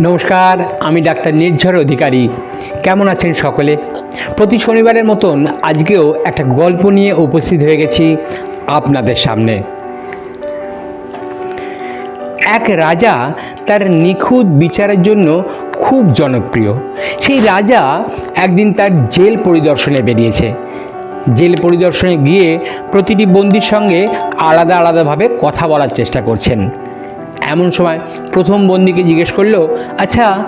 নমস্কার, আমি ডাক্তার নির্ঝর অধিকারী। কেমন আছেন সকলে? প্রতি শনিবারের মতন আজকেও একটা গল্প নিয়ে উপস্থিত হয়ে গেছি আপনাদের সামনে। এক রাজা তার নিখুঁত বিচারের জন্য খুব জনপ্রিয়। সেই রাজা একদিন তার জেল পরিদর্শনে বেরিয়েছে। জেল পরিদর্শনে গিয়ে প্রতিটি বন্দির সঙ্গে আলাদা আলাদাভাবে কথা বলার চেষ্টা করছেন। এমন সময় প্রথম বন্দিকে জিজ্ঞেস করল আচ্ছা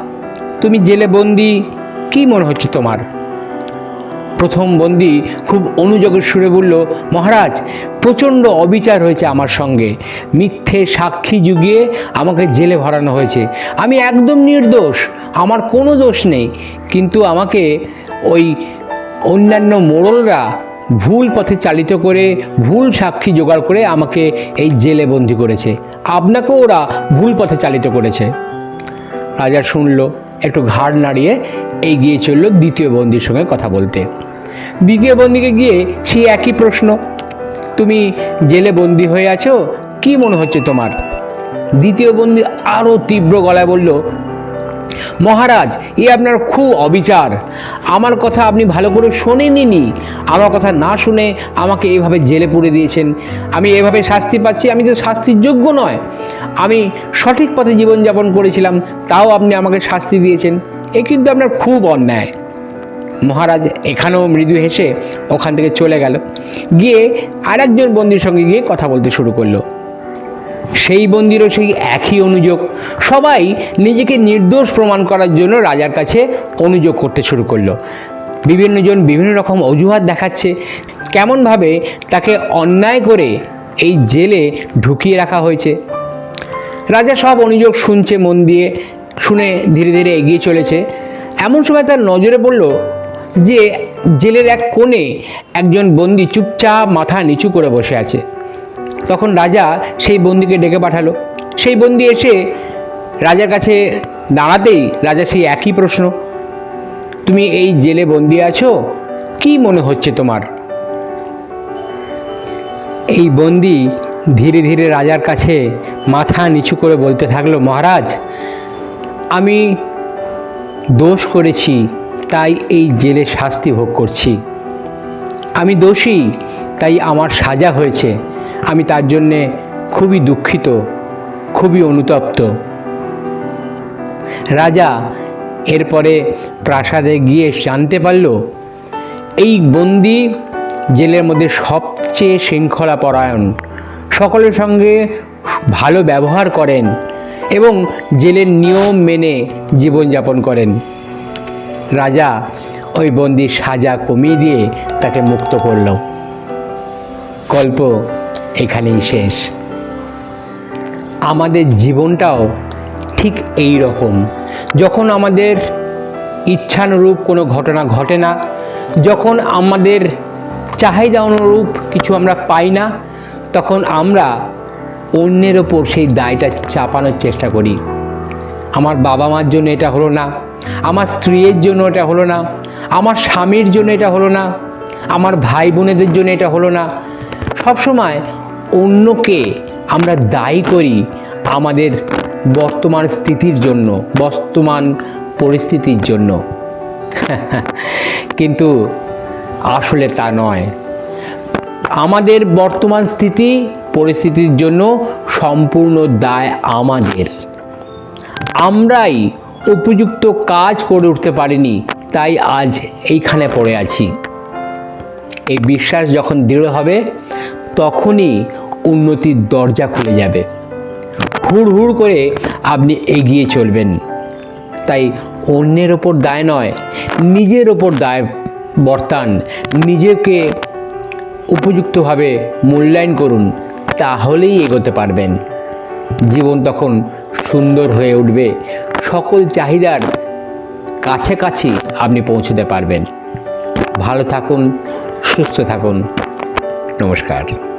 তুমি জেলে বন্দি, কি মনে হচ্ছে তোমার? প্রথম বন্দি খুব অনুযোগের সুরে বলল, মহারাজ, প্রচণ্ড অবিচার হয়েছে আমার সঙ্গে। মিথ্যে সাক্ষী যুগিয়ে আমাকে জেলে ভরানো হয়েছে। আমি একদম নির্দোষ, আমার কোনো দোষ নেই। কিন্তু আমাকে ওই অন্যান্য মোড়লরা ভুল পথে চালিত করে, ভুল সাক্ষী জোগাড় করে আমাকে এই জেলে বন্দি করেছে। আপনাকেও ওরা ভুল পথে চালিত করেছে। রাজা শুনল, একটু ঘাড় নাড়িয়ে এগিয়ে চলল দ্বিতীয় বন্দির সঙ্গে কথা বলতে। দ্বিতীয় বন্দিকে গিয়ে সেই একই প্রশ্ন, তুমি জেলে বন্দি হয়ে আছো? কি মনে হচ্ছে তোমার? দ্বিতীয় বন্দি আরও তীব্র গলায় বলল মহারাজ, এ আপনার খুব অবিচার। আমার কথা আপনি ভালো করে শোনেননি আমার কথা না শুনে আমাকে এভাবে জেলে পুরে দিয়েছেন। আমি এভাবে শাস্তি পাচ্ছি, আমি তো শাস্তির যোগ্য নয়। আমি সঠিক পথে জীবনযাপন করেছিলাম, তাও আপনি আমাকে শাস্তি দিয়েছেন। এ কিন্তু আপনার খুব অন্যায়। মহারাজ, এখানেও মৃদু হেসে ওখান থেকে চলে গেল। গিয়ে আরেকজন বন্দির সঙ্গে গিয়ে কথা বলতে শুরু করল। সেই বন্দিরও সেই একই অনুযোগ। সবাই নিজেকে নির্দোষ প্রমাণ করার জন্য রাজার কাছে অনুযোগ করতে শুরু করল। বিভিন্নজন বিভিন্ন রকম অজুহাত দেখাচ্ছে। কেমনভাবে তাকে অন্যায় করে এই জেলে ঢুকিয়ে রাখা হয়েছে। রাজা সব অনুযোগ শুনছে, মন দিয়ে শুনে ধীরে ধীরে এগিয়ে চলেছে। এমন সময় তার নজরে পড়ল যে জেলের এক কোণে একজন বন্দি চুপচাপ মাথা নিচু করে বসে আছে। তখন রাজা সেই বন্দিকে ডেকে পাঠালো। সেই বন্দি এসে রাজার কাছে দাঁড়াতেই রাজা সেই একই প্রশ্ন, তুমি এই জেলে বন্দি আছো? কি মনে হচ্ছে তোমার? এই বন্দি ধীরে ধীরে রাজার কাছে মাথা নিচু করে বলতে থাকল, মহারাজ, আমি দোষ করেছি, তাই এই জেলে শাস্তি ভোগ করছি। আমি দোষী, তাই আমার সাজা হয়েছে। আমি তার জন্যে খুবই দুঃখিত, খুবই অনুতপ্ত। রাজা এরপরে প্রাসাদে গিয়ে জানতে পারল, এই বন্দি জেলের মধ্যে সবচেয়ে শৃঙ্খলা পরায়ণ সকলের সঙ্গে ভালো ব্যবহার করেন এবং জেলের নিয়ম মেনে জীবনযাপন করেন। রাজা ওই বন্দির সাজা কমিয়ে দিয়ে তাকে মুক্ত করল। গল্প এখানেই শেষ। আমাদের জীবনটাও ঠিক এই রকম। যখন আমাদের ইচ্ছানুরূপ কোনো ঘটনা ঘটে না, যখন আমাদের চাহিদা অনুরূপ কিছু আমরা পাই না, তখন আমরা অন্যের ওপর সেই দায়টা চাপানোর চেষ্টা করি। আমার বাবা মার জন্য এটা হলো না, আমার স্ত্রীর জন্য এটা হলো না, আমার স্বামীর জন্য এটা হলো না, আমার ভাই বোনেদের জন্য এটা হলো না। সবসময় অন্যকে আমরা দায়ী করি আমাদের বর্তমান স্থিতির জন্য, বর্তমান পরিস্থিতির জন্য। কিন্তু আসলে তা নয়। আমাদের বর্তমান স্থিতি, পরিস্থিতির জন্য সম্পূর্ণ দায় আমাদের। আমরাই উপযুক্ত কাজ করে উঠতে পারিনি, তাই আজ এইখানে পড়ে আছি। এই বিশ্বাস যখন দৃঢ় হবে, তখনই উন্নতির দরজা খুলে যাবে। হুড় হুড় করে আপনি এগিয়ে চলবেন। তাই অন্যের ওপর দায় নয়, নিজের ওপর দায় বর্তান। নিজেকে উপযুক্তভাবে মূল্যায়ন করুন, তাহলেই এগোতে পারবেন। জীবন তখন সুন্দর হয়ে উঠবে। সকল চাহিদার কাছাকাছি আপনি পৌঁছতে পারবেন। ভালো থাকুন, সুস্থ থাকুন। নমস্কার।